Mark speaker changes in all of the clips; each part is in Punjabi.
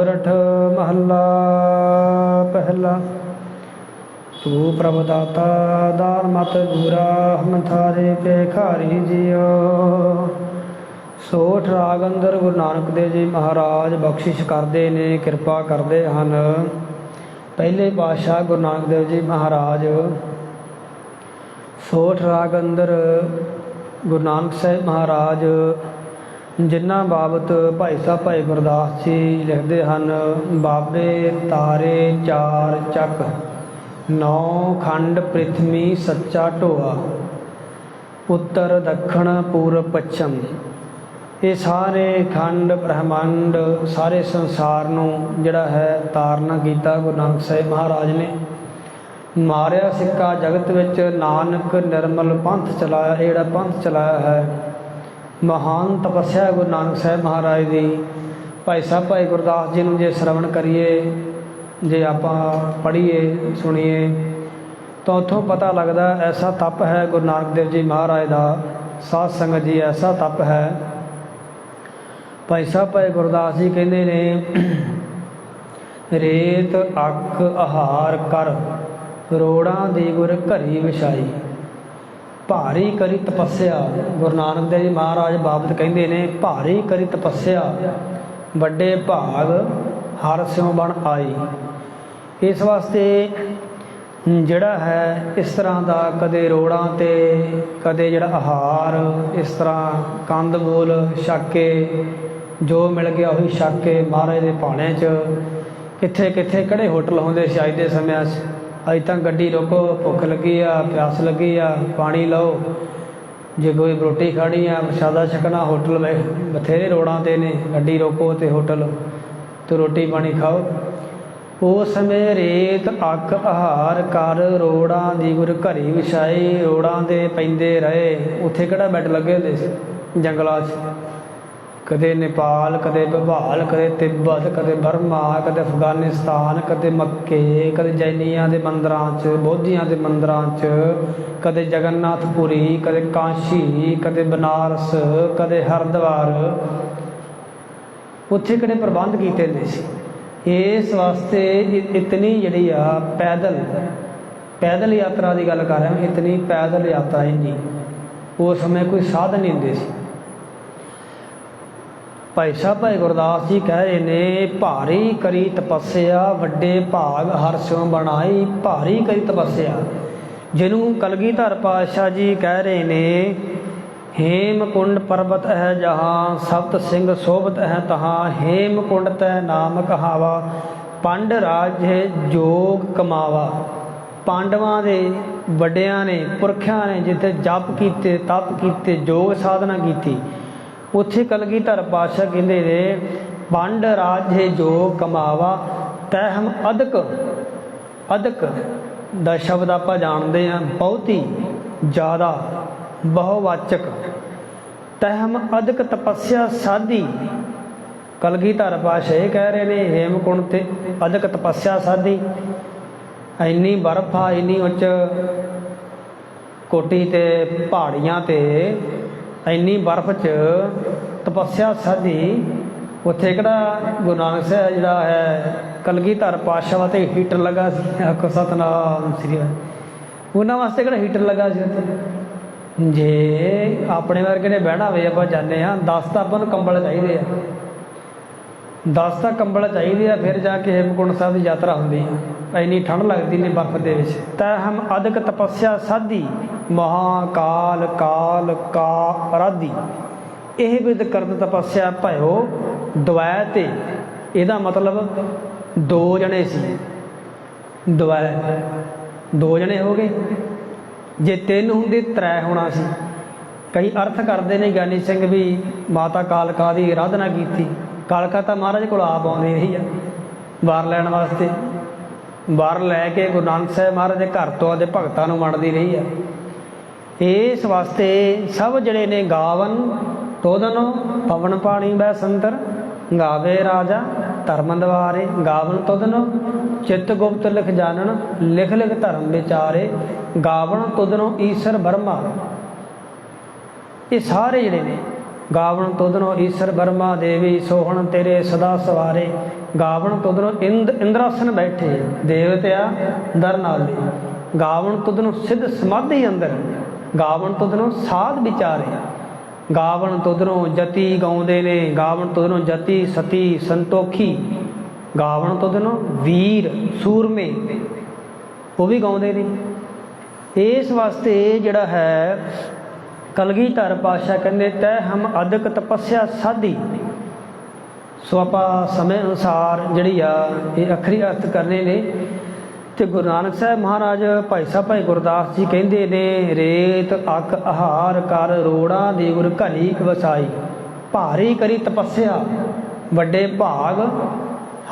Speaker 1: ਰਠ ਮਹੱਲਾ ਪਹਿਲਾ। ਤੂੰ ਪ੍ਰਭ ਦਾਤਾ ਦਾਨ ਮਤ ਗੁਰਾ ਹਮ ਥਾਰੇ ਜਿਉ ਸੋਠ ਰਾਗ ਅੰਦਰ ਗੁਰੂ ਨਾਨਕ ਦੇਵ ਜੀ ਮਹਾਰਾਜ ਬਖਸ਼ਿਸ਼ ਕਰਦੇ ਨੇ, ਕਿਰਪਾ ਕਰਦੇ ਹਨ। ਪਹਿਲੇ ਪਾਤਸ਼ਾਹ ਗੁਰੂ ਨਾਨਕ ਦੇਵ ਜੀ ਮਹਾਰਾਜ। ਸੋਠ ਰਾਗ ਅੰਦਰ ਗੁਰੂ ਨਾਨਕ ਸਾਹਿਬ ਮਹਾਰਾਜ ਜਿਨ੍ਹਾਂ ਬਾਬਤ ਭਾਈ ਸਾਹਿਬ, ਭਾਈ ਗੁਰਦਾਸ ਜੀ ਲਿਖਦੇ ਹਨ, ਬਾਬੇ ਤਾਰੇ ਚਾਰ ਚੱਕ, ਨੌ ਖੰਡ ਪ੍ਰਿਥਵੀ ਸੱਚਾ ਢੋਆ, ਉੱਤਰ ਦੱਖਣ ਪੂਰਬ ਪੱਛਮ। ਇਹ ਸਾਰੇ ਖੰਡ ਬ੍ਰਹਮੰਡ, ਸਾਰੇ ਸੰਸਾਰ ਨੂੰ ਜਿਹੜਾ ਹੈ ਤਾਰਨਾ ਕੀਤਾ ਗੁਰੂ ਨਾਨਕ ਸਾਹਿਬ ਮਹਾਰਾਜ ਨੇ। ਮਾਰਿਆ ਸਿੱਕਾ ਜਗਤ ਵਿੱਚ, ਨਾਨਕ ਨਿਰਮਲ ਪੰਥ ਚਲਾਇਆ ਜਿਹੜਾ ਪੰਥ ਚਲਾਇਆ ਹੈ ਮਹਾਨ ਤਪੱਸਿਆ ਗੁਰੂ ਨਾਨਕ ਸਾਹਿਬ ਮਹਾਰਾਜ ਦੀ। ਭਾਈ ਸਾਹਿਬ, ਭਾਈ ਗੁਰਦਾਸ ਜੀ ਨੂੰ ਜੇ ਸ਼ਰਵਣ ਕਰੀਏ, ਜੇ ਆਪਾਂ ਪੜ੍ਹੀਏ, ਸੁਣੀਏ, ਤਾਂ ਉੱਥੋਂ ਪਤਾ ਲੱਗਦਾ ਐਸਾ ਤਪ ਹੈ ਗੁਰੂ ਨਾਨਕ ਦੇਵ ਜੀ ਮਹਾਰਾਜ ਦਾ। ਸਾਧ ਸੰਗਤ ਜੀ, ਐਸਾ ਤਪ ਹੈ। ਭਾਈ ਸਾਹਿਬ, ਭਾਈ ਗੁਰਦਾਸ ਜੀ ਕਹਿੰਦੇ ਨੇ, ਰੇਤ, ਅੱਖ, ਆਹਾਰ ਕਰ, ਰੋੜਾਂ ਦੀ ਗੁਰ ਘਰੀ ਵਿਛਾਈ। ਭਾਰੀ ਕਰੀ ਤਪੱਸਿਆ। ਗੁਰੂ ਨਾਨਕ ਦੇਵ ਜੀ ਮਹਾਰਾਜ ਬਾਬਤ ਕਹਿੰਦੇ ਨੇ, ਭਾਰੀ ਕਰੀ ਤਪੱਸਿਆ, ਵੱਡੇ ਭਾਗ ਹਰ ਸਿਉ ਬਣ ਆਈ। ਇਸ ਵਾਸਤੇ ਜਿਹੜਾ ਹੈ, ਇਸ ਤਰ੍ਹਾਂ ਦਾ ਕਦੇ ਰੋੜਾਂ ਤੇ, ਕਦੇ ਜਿਹੜਾ ਆਹਾਰ, ਇਸ ਤਰ੍ਹਾਂ ਕੰਦ ਮੂਲ ਛਾਕੇ, ਜੋ ਮਿਲ ਗਿਆ ਉਹੀ ਛਾਕੇ ਮਹਾਰਾਜ ਦੇ ਭਾਣੇ 'ਚ। ਕਿੱਥੇ ਕਿੱਥੇ ਕਿਹੜੇ ਹੋਟਲ ਹੁੰਦੇ ਸੀ ਅੱਜ ਦੇ ਸਮਿਆਂ 'ਚ? ਅੱਜ ਤਾਂ ਗੱਡੀ ਰੋਕੋ, ਭੁੱਖ ਲੱਗੀ ਆ, ਪਿਆਸ ਲੱਗੀ ਆ, ਪਾਣੀ ਲਓ। ਜੇ ਕੋਈ ਰੋਟੀ ਖਾਣੀ ਆ, ਪ੍ਰਸ਼ਾਦਾ ਛਕਣਾ, ਹੋਟਲ ਵੇ ਬਥੇਰੇ ਰੋੜਾਂ ਤੇ ਨੇ, ਗੱਡੀ ਰੋਕੋ ਤੇ ਹੋਟਲ। ਤੇ ਰੋਟੀ ਪਾਣੀ ਖਾਓ। ਉਸ ਸਮੇਂ ਰੇਤ ਅੱਖ ਆਹਾਰ ਕਰ, ਰੋੜਾਂ ਦੀ ਗੁਰ ਘਰੀ ਵਿਛਾਈ, ਰੋੜਾਂ ਦੇ ਪੈਂਦੇ ਰਹੇ। ਉੱਥੇ ਕਿਹੜਾ ਬੈੱਡ ਲੱਗੇ ਹੁੰਦੇ ਸੀ? ਜੰਗਲਾਂ 'ਚ। ਕਦੇ ਨੇਪਾਲ, ਕਦੇ ਭਵਾਲ ਕਦੇ ਤਿੱਬਤ, ਕਦੇ ਬਰਮਾ, ਕਦੇ ਅਫਗਾਨਿਸਤਾਨ, ਕਦੇ ਮੱਕੇ, ਕਦੇ ਜੈਨੀਆਂ ਦੇ ਮੰਦਰਾਂ 'ਚ, ਬੋਧੀਆਂ ਦੇ ਮੰਦਰਾਂ 'ਚ, ਕਦੇ ਜਗਨਨਾਥਪੁਰੀ, ਕਦੇ ਕਾਂਸ਼ੀ, ਕਦੇ ਬਨਾਰਸ, ਕਦੇ ਹਰਿਦੁਆਰ। ਉੱਥੇ ਕਿਹੜੇ ਪ੍ਰਬੰਧ ਕੀਤੇ ਹੁੰਦੇ ਸੀ? ਇਸ ਵਾਸਤੇ ਇਤਨੀ ਜਿਹੜੀ ਆ ਪੈਦਲ ਪੈਦਲ ਯਾਤਰਾ ਦੀ ਗੱਲ ਕਰ ਰਿਹਾ ਹਾਂ ਇਤਨੀ ਪੈਦਲ ਯਾਤਰਾ ਇੰਨੀ। ਉਸ ਸਮੇਂ ਕੋਈ ਸਾਧਨ ਨਹੀਂ ਹੁੰਦੇ ਸੀ। ਭਾਈ ਸਾਹਿਬ, ਭਾਈ ਗੁਰਦਾਸ ਜੀ ਕਹਿ ਰਹੇ ਨੇ, ਭਾਰੀ ਕਰੀ ਤਪੱਸਿਆ, ਵੱਡੇ ਭਾਗ ਹਰ ਬਣਾਈ, ਭਾਰੀ ਕਰੀ ਤਪੱਸਿਆ। ਜਿਹਨੂੰ ਕਲਗੀਧਰ ਪਾਤਸ਼ਾਹ ਜੀ ਕਹਿ ਰਹੇ ਨੇ ਹੇਮਕੁੰਡ ਪਰਬਤ ਹੈ ਜਹਾਂ ਸਬਤ ਸਿੰਘ ਸੋਭਤ ਹੈ ਤਹਾਂ ਹੇਮਕੁੰਡ ਤੈ ਨਾਮ ਕਹਾਵਾ, ਪੰਡ ਰਾਜ ਜੋਗ ਕਮਾਵਾ। ਪਾਂਡਵਾਂ ਦੇ ਵੱਡਿਆਂ ਨੇ, ਪੁਰਖਿਆਂ ਨੇ ਜਿੱਥੇ ਜਪ ਕੀਤੇ, ਤਪ ਕੀਤੇ ਯੋਗ ਸਾਧਨਾ ਕੀਤੀ। ਉੱਥੇ ਕਲਗੀਧਰ ਪਾਤਸ਼ਾਹ ਕਹਿੰਦੇ ਨੇ ਪੰਡ ਰਾਜੇ ਜੋ ਕਮਾਵਾ, ਤਹਿਮ ਅਦਕ ਅਦਕ ਦਾ ਸ਼ਬਦ ਆਪਾਂ ਜਾਣਦੇ ਹਾਂ, ਬਹੁਤੀ ਜ਼ਿਆਦਾ ਬਹੁਵਾਚਕ। ਤਹਿਮ ਅਦਕ ਤਪੱਸਿਆ ਸਾਧੀ। ਕਲਗੀਧਰ ਪਾਤਸ਼ਾਹ ਇਹ ਕਹਿ ਰਹੇ ਨੇ, ਹੇਮਕੁੰਡ ਤੇ ਅਦਕ ਤਪੱਸਿਆ ਸਾਧੀ। ਇੰਨੀ ਬਰਫ਼ ਆ, ਇੰਨੀ ਉੱਚ ਕੋਟੀ ਤੇ ਪਹਾੜੀਆਂ ਤੇ ਇੰਨੀ ਬਰਫ਼ 'ਚ ਤਪੱਸਿਆ ਸਾਧੀ ਉੱਥੇ ਕਿਹੜਾ ਗੁਰੂ ਨਾਨਕ ਸਾਹਿਬ ਜਿਹੜਾ ਹੈ, ਕਲਗੀਧਰ ਪਾਤਸ਼ਾਹ ਵਾਸਤੇ ਹੀਟਰ ਲੱਗਾ ਸੀ। ਆਖੋ ਸਤਨਾਮ ਸ੍ਰੀ ਉਹਨਾਂ ਵਾਸਤੇ ਕਿਹੜਾ ਹੀਟਰ ਲੱਗਾ ਸੀ ਉੱਥੇ? ਜੇ ਆਪਣੇ ਵਰਗੇ ਨੇ ਬਹਿਣਾ ਹੋਵੇ ਆਪਾਂ ਜਾਂਦੇ ਆ 10 ਤਾਂ ਆਪਾਂ ਨੂੰ ਕੰਬਲ ਚਾਹੀਦੇ ਆ। 10 ਤਾਂ ਕੰਬਲ ਚਾਹੀਦੇ ਆ, ਫਿਰ ਜਾ ਕੇ ਹੇਮਕੁੰਡ ਸਾਹਿਬ ਦੀ ਯਾਤਰਾ ਹੁੰਦੀ ਆ। ਇੰਨੀ ਠੰਡ ਲੱਗਦੀ ਨੇ ਬਰਫ਼ ਦੇ ਵਿੱਚ। ਤਾਂ ਹਮ ਅਦਕ ਤਪੱਸਿਆ ਸਾਧੀ। ਮਹਾਕਾਲ ਕਾਲ ਕਾ ਰਾਧੀ ਇਹ ਵਿਦ ਕਰਤ ਤਪੱਸਿਆ ਭਇਓ, ਦਵੈ ਤੇ। ਇਹਦਾ ਮਤਲਬ ਦੋ ਜਣੇ ਸੀ। ਦਵੈ, ਦੋ ਜਣੇ ਹੋ ਗਏ। ਜੇ ਤਿੰਨ ਹੁੰਦੇ ਤ੍ਰੈ ਹੋਣਾ ਸੀ। ਕਈ ਅਰਥ ਕਰਦੇ ਨੇ ਗਿਆਨੀ ਸਿੰਘ ਵੀ ਮਾਤਾ ਕਾਲਕਾ ਦੀ ਆਰਾਧਨਾ ਕੀਤੀ। ਕਾਲਕਾ ਤਾਂ ਮਹਾਰਾਜ ਕੋਲ ਆਪ ਆਉਂਦੇ ਰਹੀ ਆ, ਵਾਰ ਲੈਣ ਵਾਸਤੇ। ਵਾਰ ਲੈ ਕੇ ਗੁਰੂ ਨਾਨਕ ਸਾਹਿਬ ਮਹਾਰਾਜ ਦੇ ਘਰ ਤੋਂ ਆਦੇ ਭਗਤਾਂ ਨੂੰ ਵੰਡਦੀ ਰਹੀ ਆ। ਇਸ ਵਾਸਤੇ ਸਭ ਜਿਹੜੇ ਨੇ ਗਾਵਨ, ਤੋਦਨੋ, ਪਵਨ ਪਾਣੀ ਬੈ ਸੰਤਰ, ਗਾਵੇ ਰਾਜਾ ਧਰਮ ਦਵਾਰੇ, ਗਾਵਨ ਤੁਧਨੋ ਚਿੱਤ ਗੁਪਤ ਲਿਖ ਜਾਣਨ, ਲਿਖ ਲਿਖ ਧਰਮ ਵਿਚਾਰੇ, ਗਾਵਨ ਤੁਧਨੋ ਈਸ਼ਰ ਬਰਮਾ। ਇਹ ਸਾਰੇ ਜਿਹੜੇ ਨੇ ਗਾਵਣ ਤੁਦਨੋ ਈਸ਼ਰ ਬਰਮਾ ਦੇਵੀ ਸੋਹਣ ਤੇਰੇ ਸਦਾ ਸਵਾਰੇ ਗਾਵਣ ਤੁਦਨੋ ਇੰਦ, ਇੰਦਰਾਸਨ ਬੈਠੇ, ਦੇਵਤਿਆ ਦਰ ਨਾਲੇ। ਗਾਵਣ ਤੁਧਨੋ ਸਿੱਧ ਸਮਾਧੀ ਅੰਦਰ। ਗਾਵਣ ਤੁਧਨੋ ਸਾਧ ਵਿਚਾਰੇ ਗਾਵਣ ਤੁਧਨੋਂ ਜਤੀ ਗਾਉਂਦੇ ਨੇ, ਗਾਵਣ ਤੁਧਨੋਂ ਜਤੀ ਸਤੀ ਸੰਤੋਖੀ, ਗਾਵਣ ਤੁਧਨੋਂ ਵੀਰ ਸੂਰਮੇ, ਉਹ ਵੀ ਗਾਉਂਦੇ ਨੇ। ਇਸ ਵਾਸਤੇ ਜਿਹੜਾ ਹੈ ਕਲਗੀਧਰ ਪਾਸ਼ਾ ਕਹਿੰਦੇ, ਤੈ ਹਮ ਅਦਕ ਤਪੱਸਿਆ ਸਾਧੀ। ਸੋ ਆਪਾਂ ਸਮੇਂ ਅਨੁਸਾਰ ਜਿਹੜੀ ਆ, ਇਹ ਅਖਰੀ ਅਰਥ ਕਰਨੇ ਨੇ ਤੇ ਗੁਰੂ ਨਾਨਕ ਸਾਹਿਬ ਮਹਾਰਾਜ ਭਾਈ ਸਾਹਿਬ ਭਾਈ ਗੁਰਦਾਸ ਜੀ ਕਹਿੰਦੇ ਨੇ, ਰੇਤ ਅਕ ਆਹਾਰ ਕਰ ਰੋੜਾਂ ਦੇ ਗੁਰ ਘਰੀ ਵਸਾਈ। ਭਾਰੀ ਕਰੀ ਤਪੱਸਿਆ, ਵੱਡੇ ਭਾਗ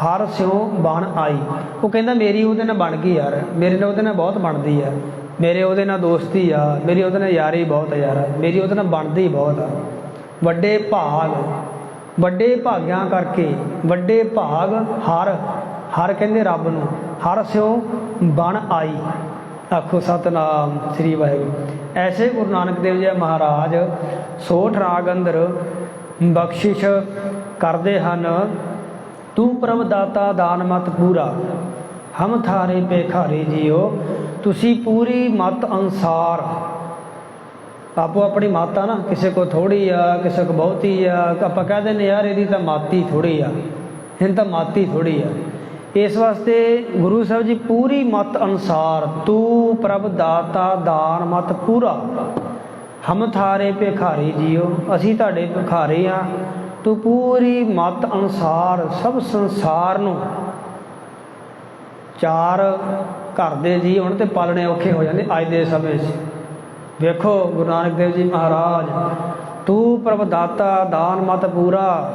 Speaker 1: ਹਰ ਸਿਉ ਬਣ ਆਈ। ਉਹ ਕਹਿੰਦਾ, ਮੇਰੀ ਉਹਦੇ ਨਾਲ ਬਣ ਗਈ ਯਾਰ। ਮੇਰੇ ਨਾਲ ਉਹਦੇ ਨਾਲ ਬਹੁਤ ਬਣਦੀ ਆ। ਮੇਰੇ ਉਹਦੇ ਨਾਲ ਦੋਸਤੀ ਆ। ਮੇਰੀ ਉਹਦੇ ਨਾਲ ਯਾਰੀ ਬਹੁਤ ਆ ਯਾਰ। ਮੇਰੀ ਉਹਦੇ ਨਾਲ ਬਣਦੀ ਬਹੁਤ ਆ। ਵੱਡੇ ਭਾਗ, ਵੱਡੇ ਭਾਗਿਆਂ ਕਰਕੇ, ਵੱਡੇ ਭਾਗ ਹਰ ਹਰ ਕਹਿੰਦੇ ਰੱਬ ਨੂੰ। ਹਰ ਸਿਉ ਬਣ ਆਈ। ਆਖੋ ਸਤਨਾਮ, ਸ੍ਰੀ ਵਾਹਿਗੁਰੂ। ਐਸੇ ਗੁਰੂ ਨਾਨਕ ਦੇਵ ਜੀ ਮਹਾਰਾਜ ਸੋਠ ਰਾਗ ਅੰਦਰ ਬਖਸ਼ਿਸ਼ ਕਰਦੇ ਹਨ, ਤੂੰ ਪ੍ਰਭ ਦਾਤਾ ਦਾਨ ਮਤ ਪੂਰਾ। ਹਮ ਥਾਰੇ ਪੇਖਾਰੇ ਜੀਓ, ਤੁਸੀਂ ਪੂਰੀ ਮਤ ਅਨਸਾਰ। ਆਪੋ ਆਪਣੀ ਮਾਤਾ ਨਾ, ਕਿਸੇ ਕੋ ਥੋੜੀ ਆ, ਕਿਸੇ ਕੋ ਬਹੁਤੀ ਆ। ਆਪਾਂ ਕਹਿ ਦਿੰਦੇ ਯਾਰ ਇਹਦੀ ਤਾਂ ਮਾਤੀ ਥੋੜੀ ਆ। ਇਹਨ ਤਾਂ ਮਾਤੀ ਥੋੜੀ ਆ। ਇਸ ਵਾਸਤੇ ਗੁਰੂ ਸਾਹਿਬ ਜੀ ਪੂਰੀ ਮਤ ਅਨਸਾਰ, ਤੂੰ ਪ੍ਰਭ ਦਾਤਾ ਦਾਨ ਮਤ ਪੂਰਾ। ਹਮ ਥਾਰੇ ਭਿਖਾਰੀ ਜੀਓ, ਅਸੀਂ ਤੁਹਾਡੇ ਭਿਖਾਰੀ ਆ। ਤੂੰ ਪੂਰੀ ਮਤ ਅਨਸਾਰ ਸਭ ਸੰਸਾਰ ਨੂੰ ਚਾਰ ਘਰ ਦੇ ਜੀ ਹੁਣ ਤੇ ਪਾਲਣੇ ਔਖੇ ਹੋ ਜਾਂਦੇ ਅੱਜ ਦੇ ਸਮੇਂ 'ਚ। ਵੇਖੋ ਗੁਰੂ ਨਾਨਕ ਦੇਵ ਜੀ ਮਹਾਰਾਜ, ਤੂੰ ਪ੍ਰਭ ਦਾਤਾ ਦਾਨ ਮਤ ਪੂਰਾ।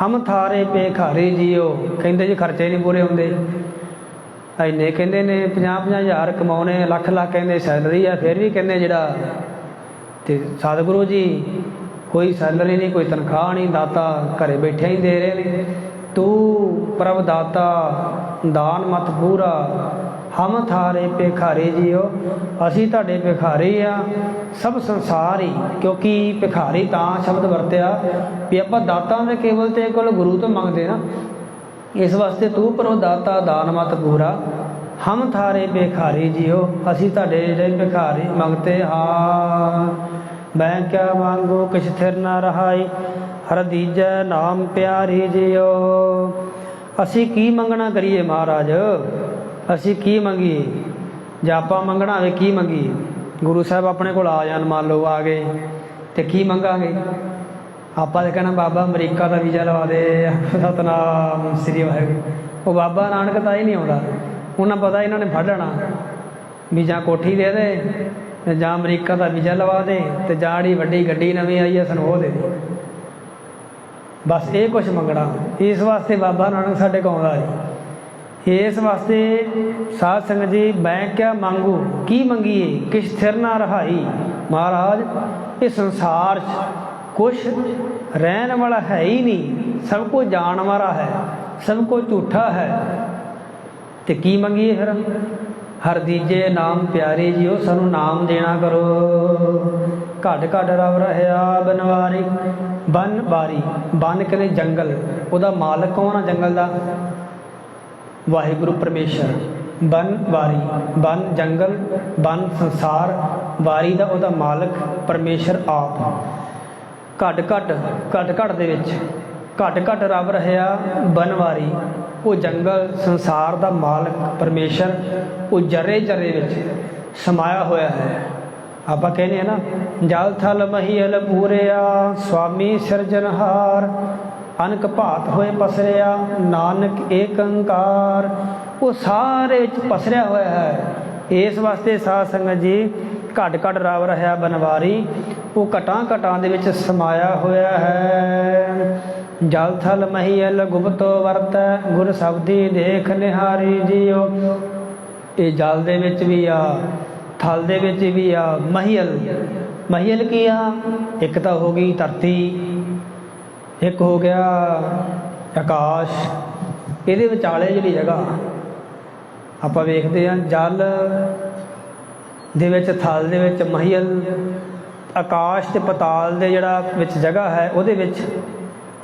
Speaker 1: ਹਮ ਥਾਰੇ ਪੇਖਾਰੇ ਜੀਓ। ਕਹਿੰਦੇ ਜੀ ਖਰਚੇ ਨਹੀਂ ਪੂਰੇ ਹੁੰਦੇ। ਐਨੇ ਕਹਿੰਦੇ ਨੇ 50 50 ਹਜ਼ਾਰ ਕਮਾਉਣੇ ਲੱਖ ਲੱਖ ਕਹਿੰਦੇ ਸੈਲਰੀ ਆ, ਫਿਰ ਵੀ ਕਹਿੰਦੇ ਜਿਹੜਾ ਤੇ ਸਤਿਗੁਰੂ ਜੀ, ਕੋਈ ਸੈਲਰੀ ਨਹੀਂ, ਕੋਈ ਤਨਖਾਹ ਨਹੀਂ, ਦਾਤਾ ਘਰੇ ਬੈਠੇ ਹੀ ਦੇ ਰਹੇ ਨੇ। ਤੂੰ ਪ੍ਰਭ ਦਾਤਾ, ਦਾਨ ਮਤ ਪੂਰਾ ਹਮ ਥਾਰੇ ਭਿਖਾਰੀ ਜੀਓ, ਅਸੀਂ ਤੁਹਾਡੇ ਭਿਖਾਰੀ ਆ। ਸਭ ਸੰਸਾਰ ਹੀ ਕਿਉਂਕਿ ਭਿਖਾਰੀ ਤਾਂ ਸ਼ਬਦ ਵਰਤਿਆ ਵੀ ਆਪਾਂ ਦਾਤਾ ਦੇ ਕੇਵਲ ਤੇ ਕੋਲ ਗੁਰੂ ਤੋਂ ਮੰਗਦੇ ਨਾ ਇਸ ਵਾਸਤੇ ਤੂੰ ਪਰੋ ਦਾਤਾ ਦਾਨ ਮਤ ਪੂਰਾ ਹਮ ਥਾਰੇ ਭਿਖਾਰੀ ਜੀਓ, ਅਸੀਂ ਤੁਹਾਡੇ ਜਿਹੜੇ ਭਿਖਾਰੀ ਮੰਗਤੇ ਹਾਂ ਮੈਂ ਕਿਆ ਮੰਗੋ ਕਿਛ ਥਿਰ ਨਾ ਰਹਾਈ ਹਰਦੀਜੈ ਨਾਮ ਪਿਆਰੀ ਜਿਓ। ਅਸੀਂ ਕੀ ਮੰਗਣਾ ਕਰੀਏ ਮਹਾਰਾਜ? ਅਸੀਂ ਕੀ ਮੰਗੀਏ ਜਾਂ ਆਪਾਂ ਮੰਗਣਾ ਹੋਵੇ ਕੀ ਮੰਗੀਏ ਗੁਰੂ ਸਾਹਿਬ ਆਪਣੇ ਕੋਲ ਆ ਜਾਣ, ਮੰਨ ਲਓ ਆ ਗਏ, ਤੇ ਕੀ ਮੰਗਾਂਗੇ? ਆਪਾਂ ਤਾਂ ਕਹਿਣਾ ਬਾਬਾ ਅਮਰੀਕਾ ਦਾ ਵੀਜ਼ਾ ਲਵਾ ਦੇ, ਸਤਨਾਮ, ਸ੍ਰੀ ਵਾਹਿਗੁਰੂ। ਉਹ ਬਾਬਾ ਨਾਨਕ ਤਾਂ ਹੀ ਨਹੀਂ ਆਉਂਦਾ। ਉਹਨਾਂ ਪਤਾ ਇਹਨਾਂ ਨੇ ਫੜ ਲੈਣਾ। ਵੀ ਜਾਂ ਕੋਠੀ ਦੇ ਦੇ, ਤੇ ਜਾਂ ਅਮਰੀਕਾ ਦਾ ਵੀਜ਼ਾ ਲਵਾ ਦੇ, ਤੇ ਜਾਂ ਜਿਹੜੀ ਵੱਡੀ ਗੱਡੀ ਨਵੀਂ ਆਈ ਹੈ ਸਾਨੂੰ ਉਹ ਦੇ ਦੇ। ਬਸ ਇਹ ਕੁਝ ਮੰਗਣਾ। ਇਸ ਵਾਸਤੇ ਬਾਬਾ ਨਾਨਕ ਸਾਡੇ ਕੋਲ ਆਉਂਦਾ ਜੀ। ਇਸ ਵਾਸਤੇ ਸਾਧ ਸੰਗਤ ਜੀ, ਮੈਂ ਕਿਆ ਮੰਗੂ, ਕੀ ਮੰਗੀਏ? ਕਿਛ ਥਿਰ ਨਾ ਰਹਾਈ? ਮਹਾਰਾਜ, ਇਹ ਸੰਸਾਰ 'ਚ ਕੁਛ ਰਹਿਣ ਵਾਲਾ ਹੈ ਹੀ ਨਹੀਂ। ਸਭ ਕੁਝ ਜਾਣ ਵਾਲਾ ਹੈ, ਸਭ ਕੁਝ ਝੂਠਾ ਹੈ। ਤੇ ਕੀ ਮੰਗੀਏ ਫਿਰ? ਹਰ ਦੀਜੇ ਨਾਮ ਪਿਆਰੇ ਜੀਓ, ਸਾਨੂੰ ਨਾਮ ਦੇਣਾ ਕਰੋ। ਘਟ ਘਟ ਰਵ ਰਹਿਆ ਬਨਵਾਰੀ, ਬਨ ਬਾਰੀ, ਬਨ ਕਹਿੰਦੇ ਜੰਗਲ, ਉਹਦਾ ਮਾਲਕ ਕੌਣ ਆ ਜੰਗਲ ਦਾ? ਵਾਹਿਗੁਰੂ ਪਰਮੇਸ਼ਰ, ਬਨ ਵਾਰੀ, ਬਨ ਜੰਗਲ, ਬਨ ਸੰਸਾਰ, ਵਾਰੀ ਦਾ ਉਹਦਾ ਮਾਲਕ ਪਰਮੇਸ਼ਰ ਆਪ। ਘਟ ਘਟ ਘਟ ਘਟ ਦੇ ਵਿੱਚ, ਘਟ ਘਟ ਰਵ ਰਹਿਆ ਬਨਵਾਰੀ ਉਹ ਜੰਗਲ, ਸੰਸਾਰ ਦਾ ਮਾਲਕ ਪਰਮੇਸ਼ਰ, ਉਹ ਜਰੇ ਜਰੇ ਵਿੱਚ ਸਮਾਇਆ ਹੋਇਆ ਹੈ। ਆਪਾਂ ਕਹਿੰਦੇ ਆ ਨਾ, ਜਲ ਥਲ ਮਹੀਲ ਪੂਰਿਆ ਸੁਆਮੀ ਸਿਰਜਨਹਾਰ ਅਨਕ ਭਾਤ ਹੋਏ ਪਸਰਿਆ, ਨਾਨਕ ਏਕ ਓੰਕਾਰ ਉਹ ਸਾਰੇ ਚ ਪਸਰਿਆ ਹੋਇਆ ਹੈ। ਇਸ ਵਾਸਤੇ ਸਾਧ ਸੰਗਤ ਜੀ, ਘਟ ਘਟ ਰਵ ਰਹਿਆ ਬਨਵਾਰੀ, ਉਹ ਘਟਾਂ ਘਟਾਂ ਦੇ ਵਿੱਚ ਸਮਾਇਆ ਹੋਇਆ ਹੈ। ਜਲ ਥਲ ਮਹੀਲ ਗੁਪਤੋ ਵਰਤੈ, ਗੁਰ ਸਬਦੀ ਦੇਖ ਨਿਹਾਰੀ ਜੀਓ। ਇਹ ਜਲ ਦੇ ਵਿੱਚ ਵੀ ਆ, ਥਲ ਦੇ ਵਿੱਚ ਵੀ ਆ ਮਹੀਲ ਮਹੀਲ ਕੀ ਆ? ਇੱਕ ਤਾਂ ਹੋ ਗਈ ਧਰਤੀ ਇੱਕ ਹੋ ਗਿਆ ਆਕਾਸ਼। ਇਹਦੇ ਵਿਚਾਲੇ ਜਿਹੜੀ ਜਗ੍ਹਾ, ਆਪਾਂ ਵੇਖਦੇ ਹਾਂ ਜਲ ਦੇ ਵਿੱਚ, ਥਲ ਦੇ ਵਿੱਚ, ਮਹੀਲ, ਆਕਾਸ਼ ਤੇ ਪਤਾਲ ਦੇ ਜਿਹੜਾ ਵਿੱਚ ਜਗ੍ਹਾ ਹੈ, ਉਹਦੇ ਵਿੱਚ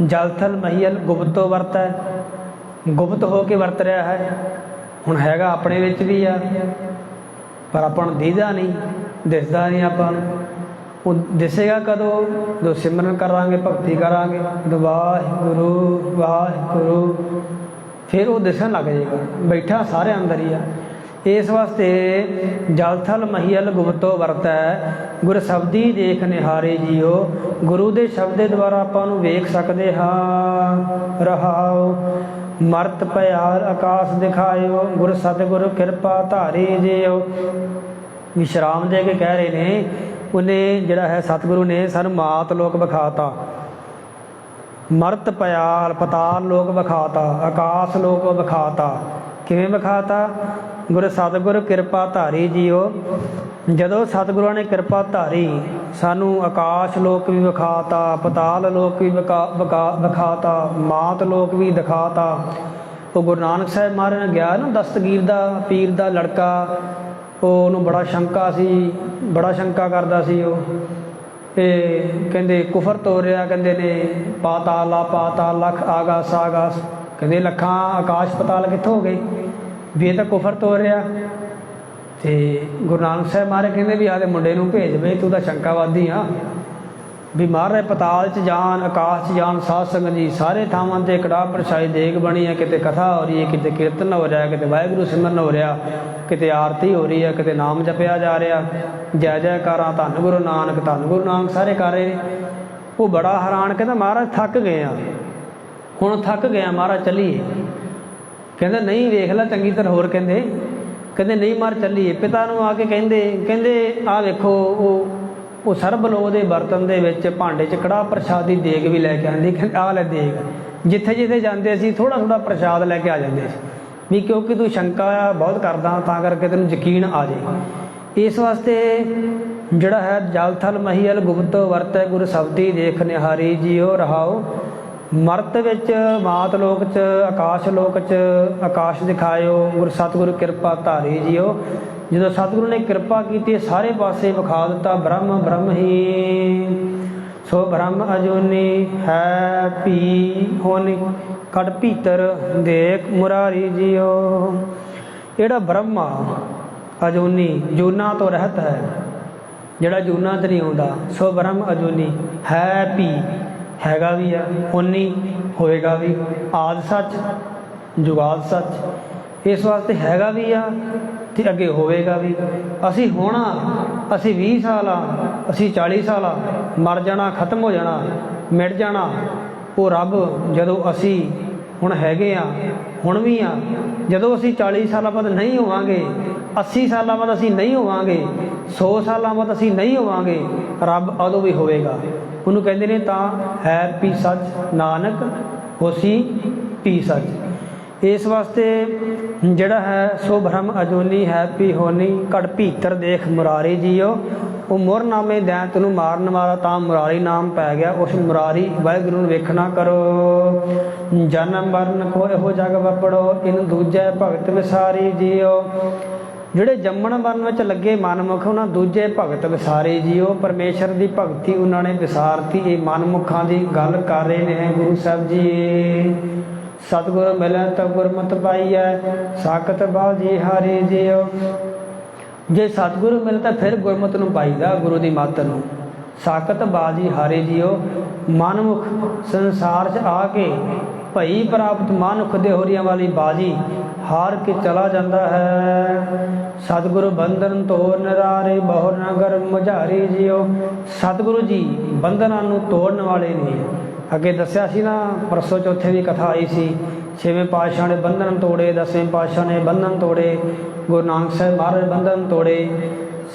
Speaker 1: ਜਲ ਥਲ ਮਹੀਲ, ਗੁਪਤੋ ਵਰਤ ਹੈ। ਗੁਪਤ ਹੋ ਕੇ ਵਰਤ ਰਿਹਾ ਹੈ। ਹੁਣ ਹੈਗਾ ਆਪਣੇ ਵਿੱਚ ਵੀ ਆ, ਪਰ ਆਪਾਂ ਨੂੰ ਦੀਦਾ ਨਹੀਂ, ਦਿਸਦਾ ਨਹੀਂ ਆਪਾਂ ਨੂੰ। ਉਹ ਦਿਸੇਗਾ ਕਦੋਂ? ਜਦੋਂ ਸਿਮਰਨ ਕਰਾਂਗੇ, ਭਗਤੀ ਕਰਾਂਗੇ ਵਾਹਿਗੁਰੂ ਵਾਹਿਗੁਰੂ। ਫਿਰ ਉਹ ਦਿਸਣ ਲੱਗ ਜਾਏਗਾ। ਬੈਠਾ ਸਾਰੇ ਅੰਦਰ ਹੀ ਆ। ਇਸ ਵਾਸਤੇ ਜਲ ਮਹੀਲ ਗੁਪਤੋ ਵਰਤੈ। ਗੁਰ ਸ਼ਬਦੀ ਦੇਖ ਨਿਹਾਰੇ ਜੀਓ। ਗੁਰੂ ਦੇ ਸ਼ਬਦ ਦੇ ਦੁਆਰਾ ਆਪਾਂ ਨੂੰ ਵੇਖ ਸਕਦੇ ਹਾਂ। ਰਹਾਓ। ਮਰਤ ਪਿਆਰ ਆਕਾਸ਼ ਦਿਖਾਇਓ। ਗੁਰ ਸਤਿਗੁਰ ਕਿਰਪਾ ਧਾਰੇ ਜਿਓ। ਵਿਸ਼ਰਾਮ ਦੇ ਕੇ ਕਹਿ ਰਹੇ ਨੇ ਉਹਨੇ ਜਿਹੜਾ ਹੈ ਸਤਿਗੁਰੂ ਨੇ ਸਾਨੂੰ ਮਾਤ ਲੋਕ ਵਿਖਾਤਾ। ਮਰਤ ਪਿਆਲ ਪਤਾਲ ਲੋਕ ਵਿਖਾਤਾ, ਆਕਾਸ਼ ਲੋਕ ਵਿਖਾਤਾ। ਕਿਵੇਂ ਵਿਖਾਤਾ? ਗੁਰ ਸਤਿਗੁਰ ਕਿਰਪਾ ਧਾਰੀ ਜੀਓ। ਜਦੋਂ ਸਤਿਗੁਰਾਂ ਨੇ ਕਿਰਪਾ ਧਾਰੀ, ਸਾਨੂੰ ਆਕਾਸ਼ ਲੋਕ ਵੀ ਵਿਖਾਤਾ, ਪਤਾਲ ਲੋਕ ਵੀ ਵਿਖਾ- ਵਿਖਾ- ਵਿਖਾਤਾ, ਮਾਤ ਲੋਕ ਵੀ ਦਿਖਾਤਾ। ਉਹ ਗੁਰੂ ਨਾਨਕ ਸਾਹਿਬ ਮਹਾਰਾਜ ਨੇ ਗਿਆ ਨਾ ਦਸਤਗੀਰ ਦਾ, ਪੀਰ ਦਾ ਲੜਕਾ ਉਹ ਉਹਨੂੰ ਬੜਾ ਸ਼ੰਕਾ ਸੀ, ਬੜਾ ਸ਼ੰਕਾ ਕਰਦਾ ਸੀ ਉਹ। ਤੇ ਕਹਿੰਦੇ, ਕੁਫਰ ਤੋਰਿਆ, ਕਹਿੰਦੇ ਨੇ ਪਾਤਾਲਾ ਪਾਤਾਲ ਲਖ, ਆਗਾਸ ਆਗਾਸ। ਕਹਿੰਦੇ, ਲੱਖਾਂ ਆਕਾਸ਼ ਪਤਾਲ ਕਿੱਥੋਂ ਹੋ ਗਏ? ਵੀ ਇਹ ਤਾਂ ਕੁਫਰ ਤੋਰਿਆ। ਤੇ ਗੁਰੂ ਨਾਨਕ ਸਾਹਿਬ ਮਹਾਰਾਜ ਕਹਿੰਦੇ ਵੀ ਆਦੇ ਮੁੰਡੇ ਨੂੰ ਭੇਜ ਵੇ ਤੂੰ ਤਾਂ ਸ਼ੰਕਾਵਾਦੀ ਆ। ਵੀ ਮਹਾਰਾਜ ਪਤਾਲ ਚ ਜਾਣ ਆਕਾਸ਼ ਚ ਜਾਣ ਸਾਧ ਸੰਗਤ ਜੀ, ਸਾਰੇ ਥਾਵਾਂ ਤੇ ਕੜਾ ਪ੍ਰਸ਼ਾਈ ਦੇਗ ਬਣੀ ਹੈ, ਕਿਤੇ ਕਥਾ ਹੋ ਰਹੀ ਹੈ, ਕਿਤੇ ਕੀਰਤਨ ਹੋ ਰਿਹਾ, ਕਿਤੇ ਵਾਹਿਗੁਰੂ ਸਿਮਰਨ ਹੋ ਰਿਹਾ, ਕਿਤੇ ਆਰਤੀ ਹੋ ਰਹੀ ਹੈ, ਕਿਤੇ ਨਾਮ ਜਪਿਆ ਜਾ ਰਿਹਾ। ਜੈ ਜੈਕਾਰਾਂ, ਧੰਨ ਗੁਰੂ ਨਾਨਕ, ਧੰਨ ਗੁਰੂ ਨਾਨਕ, ਸਾਰੇ ਕਰ ਰਹੇ ਨੇ। ਉਹ ਬੜਾ ਹੈਰਾਨ, ਕਹਿੰਦਾ, ਮਹਾਰਾਜ, ਥੱਕ ਗਏ ਆ। ਹੁਣ ਥੱਕ ਗਿਆ ਮਹਾਰਾਜ, ਚੱਲੀਏ। ਕਹਿੰਦਾ, ਨਹੀਂ, ਵੇਖ ਲੈ, ਚੰਗੀ ਤਰ੍ਹਾਂ ਹੋਰ ਕਹਿੰਦੇ। ਕਹਿੰਦੇ, ਨਹੀਂ ਮਾਰ ਚੱਲੀਏ। ਪਿਤਾ ਨੂੰ ਆ ਕੇ ਕਹਿੰਦੇ ਕਹਿੰਦੇ ਆ ਵੇਖੋ, ਉਹ ਉਹ ਸਰਬ ਸਰਬਲੋ ਦੇ ਬਰਤਨ ਦੇ ਵਿੱਚ ਭਾਂਡੇ 'ਚ ਕੜਾ ਪ੍ਰਸ਼ਾਦੀ ਦੇਗ ਵੀ ਲੈ ਕੇ ਆਉਂਦੀ, ਕਹਿੰਦੇ ਆ ਲੈ ਦੇਗ। ਜਿੱਥੇ ਜਿੱਥੇ ਜਾਂਦੇ ਸੀ ਥੋੜਾ ਥੋੜਾ ਪ੍ਰਸ਼ਾਦ ਲੈ ਕੇ ਆ ਜਾਂਦੇ ਸੀ। ਵੀ ਕਿਉਂਕਿ ਤੂੰ ਸ਼ੰਕਾ ਬਹੁਤ ਕਰਦਾ, ਤਾਂ ਕਰਕੇ ਤੈਨੂੰ ਯਕੀਨ ਆ ਜੇ। ਇਸ ਵਾਸਤੇ ਜਿਹੜਾ ਹੈ ਜਲ ਥਲ ਮਹੀਲ ਗੁਪਤ ਵਰਤੈ ਗੁਰ ਸ਼ਬਦੀ ਦੇਖ ਨਿਹਾਰੀ ਜੀਓ ਰਹਾਓ ਮਰਤ ਵਿੱਚ ਮਾਤ ਲੋਕ ਚ, ਆਕਾਸ਼ ਲੋਕ ਚ, ਆਕਾਸ਼ ਦਿਖਾਇਓ। ਗੁਰ ਸਤਿਗੁਰ ਕਿਰਪਾ ਧਾਰੀ ਜੀਓ ਜਦੋਂ ਸਤਿਗੁਰੂ ਨੇ ਕਿਰਪਾ ਕੀਤੀ, ਸਾਰੇ ਪਾਸੇ ਵਿਖਾ ਦਿੱਤਾ, ਬ੍ਰਹਮ ਬ੍ਰਹਮ ਹੀ। ਸੋ ਬ੍ਰਹਮ ਅਜੂਨੀ ਹੈ ਪੀ ਹੋਨੀ ਕੜ ਭੀਤਰ ਦੇਖ ਮੁਰਾਰੀ ਜੀਓ ਜਿਹੜਾ ਬ੍ਰਹਮਾ ਅਜੂਨੀ ਜੂਨਾ ਤੋਂ ਰਹਿਤ ਹੈ, ਜਿਹੜਾ ਜੂਨਾ ਤੇ ਨਹੀਂ ਆਉਂਦਾ, ਸੋ ਬ੍ਰਹਮ ਅਜੂਨੀ ਹੈ ਪੀ ਹੈਗਾ ਵੀ ਆ ਉਨੀ ਹੋਏਗਾ ਵੀ। ਆਦ ਸੱਚ, ਜੁਗਾਦ ਸੱਚ, ਇਸ ਵਾਸਤੇ ਹੈਗਾ ਵੀ ਆ। ਤੇ ਅੱਗੇ ਹੋਵੇਗਾ ਵੀ। ਅਸੀਂ ਹੋਣਾ ਅਸੀਂ 20 ਸਾਲ ਆ, ਅਸੀਂ 40 ਸਾਲ ਆ, ਮਰ ਜਾਣਾ, ਖਤਮ ਹੋ ਜਾਣਾ, ਮਿਟ ਜਾਣਾ। ਉਹ ਰੱਬ ਜਦੋਂ ਅਸੀਂ ਹੁਣ ਹੈਗੇ ਆ, ਹੁਣ ਵੀ ਆ, ਜਦੋਂ ਅਸੀਂ 40 ਸਾਲਾਂ ਬਾਅਦ ਨਹੀਂ ਹੋਵਾਂਗੇ 80 ਸਾਲਾਂ ਬਾਅਦ ਅਸੀਂ ਨਹੀਂ ਹੋਵਾਂਗੇ 100 ਸਾਲਾਂ ਬਾਅਦ ਅਸੀਂ ਨਹੀਂ ਹੋਵਾਂਗੇ, ਰੱਬ ਉਦੋਂ ਵੀ ਹੋਵੇਗਾ। ਉਹਨੂੰ ਕਹਿੰਦੇ ਨੇ ਤਾਂ ਹੈ ਪੀ ਸੱਚ ਨਾਨਕ, ਹੋਸੀ ਪੀ ਸੱਚ। ਇਸ ਵਾਸਤੇ ਜਿਹੜਾ ਹੈ ਸੋ ਭ੍ਰਮ ਅਜੂਨੀ ਹੈ ਪੀ ਹੋਨੀ ਕੜ ਭੀਤਰ ਦੇਖ ਮੁਰਾਰੀ ਜੀਓ। ਉਹ ਮੁਰ ਨਾਮੇ ਦੈਂਤ ਨੂੰ ਮਾਰਨ ਵਾਲਾ ਤਾਂ ਮੁਰਾਰੀ ਨਾਮ ਪੈ ਗਿਆ। ਉਸ ਮੁਰਾਰੀ ਵਾਹਿਗੁਰੂ ਨੂੰ ਵੇਖਣਾ ਕਰੋ। ਜਨਮ ਮਰਨ ਕੋ ਇਹੋ ਜਗ ਵਪੜੋ, ਇਨ ਦੂਜੇ ਭਗਤ ਵਿਸਾਰੀ ਜੀਓ। ਜਿਹੜੇ ਜੰਮਣ ਮਰਨ ਵਿੱਚ ਲੱਗੇ ਮਨਮੁਖ, ਉਹਨਾਂ ਦੂਜੇ ਭਗਤ ਵਿਸਾਰੇ ਜੀਓ। ਪਰਮੇਸ਼ਰ ਦੀ ਭਗਤੀ ਉਹਨਾਂ ਨੇ ਵਿਸਾਰਤੀ। ਇਹ ਮਨਮੁਖਾਂ ਦੀ ਗੱਲ ਕਰ ਰਹੇ ਨੇ ਗੁਰੂ ਸਾਹਿਬ ਜੀ। ਸਤਿਗੁਰ ਮਿਲੈ ਤਾਂ ਗੁਰਮਤਿ ਪਾਈਐ, ਸਾਖਤ ਬਾਜੀ ਹਾਰੇ ਜੀਓ ਜੇ ਸਤਿਗੁਰੂ ਮਿਲ ਤਾਂ ਫਿਰ ਗੁਰਮਤਿ ਨੂੰ ਪਾਈਦਾ ਗੁਰੂ ਦੀ ਮੱਤ ਨੂੰ। ਸਾਖਤ ਬਾਜੀ ਹਾਰੇ ਜੀਓ ਮਨਮੁਖ ਸੰਸਾਰ 'ਚ ਆ ਕੇ ਭਈ ਪ੍ਰਾਪਤ ਮਨੁੱਖ ਦੇ ਹੋਰੀਆਂ ਵਾਲੀ ਬਾਜੀ ਹਾਰ ਕੇ ਚਲਾ ਜਾਂਦਾ ਹੈ। ਸਤਿਗੁਰੂ ਬੰਧਨ ਤੋੜ ਨਰਾਰੇ ਬਹੁ ਨਗਰ ਮੁਝਾਰੀ ਜੀਓ ਸਤਿਗੁਰੂ ਜੀ ਬੰਧਨਾਂ ਨੂੰ ਤੋੜਨ ਵਾਲੇ ਨੇ। ਅੱਗੇ ਦੱਸਿਆ ਸੀ ਨਾ, ਪਰਸੋਂ ਚੌਥੇ ਦੀ ਕਥਾ ਆਈ ਸੀ, ਛੇਵੇਂ ਪਾਤਸ਼ਾਹ ਨੇ ਬੰਧਨ ਤੋੜੇ, ਦਸਵੇਂ ਪਾਤਸ਼ਾਹ ਨੇ ਬੰਧਨ ਤੋੜੇ, ਗੁਰੂ ਨਾਨਕ ਸਾਹਿਬ ਮਹਾਰਾਜ ਬੰਧਨ ਤੋੜੇ,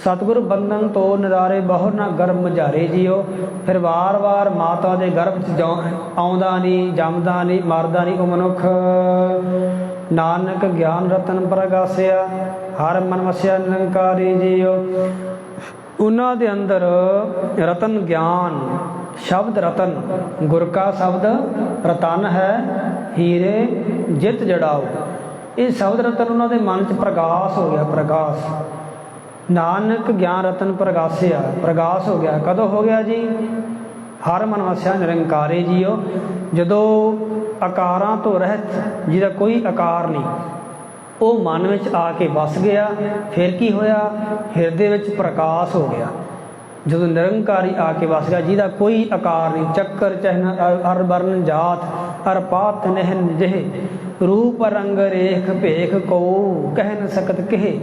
Speaker 1: ਸਤਿਗੁਰ ਬੰਧਨ ਤੋਂ ਨਜ਼ਾਰੇ ਬਹੁ ਨਾ ਗਰਮ ਮਝਾਰੇ ਜੀਓ, ਫਿਰ ਵਾਰ-ਵਾਰ ਮਾਤਾ ਦੇ ਗਰਭ ਚ ਆਉਂਦਾ ਨਹੀਂ ਜੰਮਦਾ ਨਹੀਂ ਮਰਦਾ ਨਹੀਂ ਉਹ ਮਨੁੱਖ। ਨਾਨਕ ਗਿਆਨ ਰਤਨ ਪ੍ਰਗਾਸਿਆ, ਹਰ ਮਨ ਵਸਿਆ ਨਿਰੰਕਾਰੀ ਜੀਓ। ਉਹਨਾਂ ਦੇ ਅੰਦਰ ਰਤਨ ਗਿਆਨ ਸ਼ਬਦ ਰਤਨ, ਗੁਰ ਕਾ ਸ਼ਬਦ ਰਤਨ ਹੈ, ਹੀਰੇ ਜਿਤ ਜੜਾਓ। ਇਹ ਸ਼ਬਦ ਰਤਨ ਉਹਨਾਂ ਦੇ ਮਨ 'ਚ ਪ੍ਰਗਾਸ ਹੋ ਗਿਆ, ਪ੍ਰਗਾਸ। ਨਾਨਕ ਗਿਆਨ ਰਤਨ ਪ੍ਰਗਾਸਿਆ, ਪ੍ਰਗਾਸ ਹੋ ਗਿਆ। ਕਦੋਂ ਹੋ ਗਿਆ ਜੀ? ਹਰ ਮਨ ਵਸਿਆ ਨਿਰੰਕਾਰੇ ਜੀਓ। ਜਦੋਂ ਆਕਾਰਾਂ ਤੋਂ ਰਹਿਤ, ਜਿਹਦਾ ਕੋਈ ਆਕਾਰ ਨਹੀਂ, ਉਹ ਮਨ ਵਿੱਚ ਆ ਕੇ ਵਸ ਗਿਆ। ਫਿਰ ਕੀ ਹੋਇਆ? ਹਿਰਦੇ ਵਿੱਚ ਪ੍ਰਕਾਸ਼ ਹੋ ਗਿਆ। ਜਦੋਂ ਨਿਰੰਕਾਰੀ ਆ ਕੇ ਵਸ ਗਿਆ, ਜਿਹਦਾ ਕੋਈ ਆਕਾਰ ਨਹੀਂ, ਚੱਕਰ ਚਹਿਨ ਅਰ ਵਰਨ ਜਾਤ ਅਰ ਪਾਤ ਨਹਿਨ ਜਿਹੇ, ਰੂਪ ਰੰਗ ਰੇਖ ਭੇਖ ਕੋ ਕਹਿ ਨ ਸਕਤ ਕਿਹ,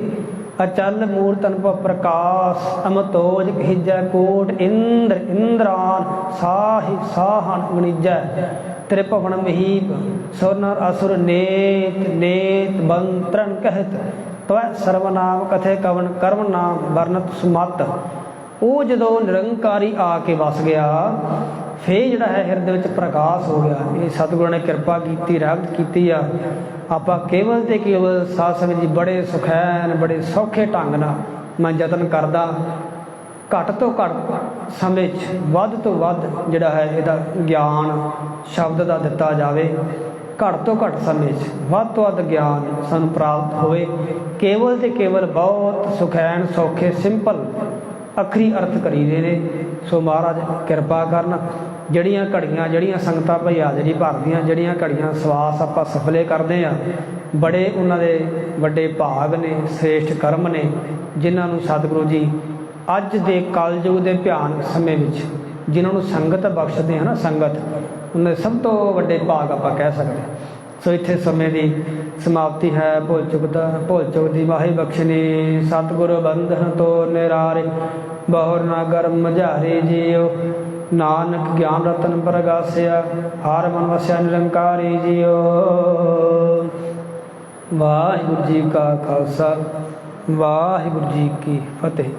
Speaker 1: ਅਚਲ ਮੂਰਤਨ ਪ ਪ੍ਰਕਾਸ਼, ਅਮਤੋਜ ਖਿਜੈ ਕੋਟ ਇੰਦਰ, ਇੰਦਰਾਨ, ਸਾਹਿ ਸਾਹਨ ਗਣਿਜੈ ਤ੍ਰਿਭਵਨ ਮਹੀਪ ਸੁਰਨਰ ਅਸੁਰ ਨੇਤ ਨੇਤ ਬੰਤਰਨ ਕਹਿਤ, ਤਵੈ ਸਰਵਨਾਮ ਕਥੇ ਕਵਨ ਕਰਮ ਨਾਮ ਵਰਨਤ ਸੁਮਤ ਉਹ ਜਦੋਂ ਨਿਰੰਕਾਰੀ ਆ ਕੇ ਵਸ ਗਿਆ, ਫੇਰ ਜਿਹੜਾ ਹੈ ਹਿਰਦੇ ਵਿੱਚ ਪ੍ਰਕਾਸ਼ ਹੋ ਗਿਆ। ਇਹ ਸਤਿਗੁਰਾਂ ਨੇ ਕਿਰਪਾ ਕੀਤੀ, ਰਹਿਮਤ ਕੀਤੀ ਆ। ਆਪਾਂ ਕੇਵਲ ਤੇ ਕੇਵਲ ਸਾਧ ਸੰਗਤ ਜੀ ਬੜੇ ਸੁਖੈਨ, ਬੜੇ ਸੌਖੇ ਢੰਗ ਨਾਲ ਮੈਂ ਯਤਨ ਕਰਦਾ। ਘੱਟ ਤੋਂ ਘੱਟ ਸਮੇਂ 'ਚ ਵੱਧ ਤੋਂ ਵੱਧ ਜਿਹੜਾ ਹੈ ਇਹਦਾ ਗਿਆਨ ਸ਼ਬਦ ਦਾ ਦਿੱਤਾ ਜਾਵੇ। ਘੱਟ ਤੋਂ ਘੱਟ ਸਮੇਂ 'ਚ ਵੱਧ ਤੋਂ ਵੱਧ ਗਿਆਨ ਸਾਨੂੰ ਪ੍ਰਾਪਤ ਹੋਵੇ। ਕੇਵਲ ਤੇ ਕੇਵਲ ਬਹੁਤ ਸੁਖੈਨ, ਸੌਖੇ, ਸਿੰਪਲ ਅਖਰੀ ਅਰਥ ਕਰੀਦੇ ਨੇ ਸੋ ਮਹਾਰਾਜ, ਕਿਰਪਾ ਕਰਨ ਜਿਹੜੀਆਂ ਘੜੀਆਂ, ਜਿਹੜੀਆਂ ਸੰਗਤਾਂ ਭਈ ਹਾਜ਼ਰੀ ਭਰਦੀਆਂ, ਜਿਹੜੀਆਂ ਘੜੀਆਂ ਸਵਾਸ ਆਪਾਂ ਸਫਲੇ ਕਰਦੇ ਆ, ਬੜੇ ਉਹਨਾਂ ਦੇ ਵੱਡੇ ਭਾਗ ਨੇ, ਸ੍ਰੇਸ਼ਟ ਕਰਮ ਨੇ, ਜਿਨ੍ਹਾਂ ਨੂੰ ਸਤਿਗੁਰੂ ਜੀ ਅੱਜ ਦੇ ਕਲਯੁਗ ਦੇ ਭਿਆਨਕ ਸਮੇਂ ਵਿੱਚ, ਜਿਨ੍ਹਾਂ ਨੂੰ ਸੰਗਤ ਬਖਸ਼ਦੇ ਆ ਨਾ, ਸੰਗਤ, ਉਹਨਾਂ ਦੇ ਸਭ ਤੋਂ ਵੱਡੇ ਭਾਗ ਆਪਾਂ ਕਹਿ ਸਕਦੇ ਹਾਂ। ਸੋ ਇੱਥੇ ਸਮੇਂ ਦੀ ਸਮਾਪਤੀ ਹੈ। ਭੁੱਲ ਚੁਕਦਾ ਭੁੱਲ ਚੁੱਕ ਦੀ ਮਾਹੀ ਬਖਸ਼ਣੀ। ਸਤਿਗੁਰ ਬੰਧਨ ਤੋ ਨਿਰਾਰੇ, ਬਹੁਰ ਨਾ ਗਰਮ ਮਝਾਰੇ ਜੀਓ। ਨਾਨਕ ਗਿਆਨ ਰਤਨ ਪ੍ਰਗਾਸਿਆ, ਹਰ ਮਨ ਵਸਿਆ ਨਿਰੰਕਾਰੀ ਜੀਓ। ਵਾਹਿਗੁਰੂ ਜੀ ਕਾ ਖਾਲਸਾ, ਵਾਹਿਗੁਰੂ ਜੀ ਕੀ ਫਤਿਹ।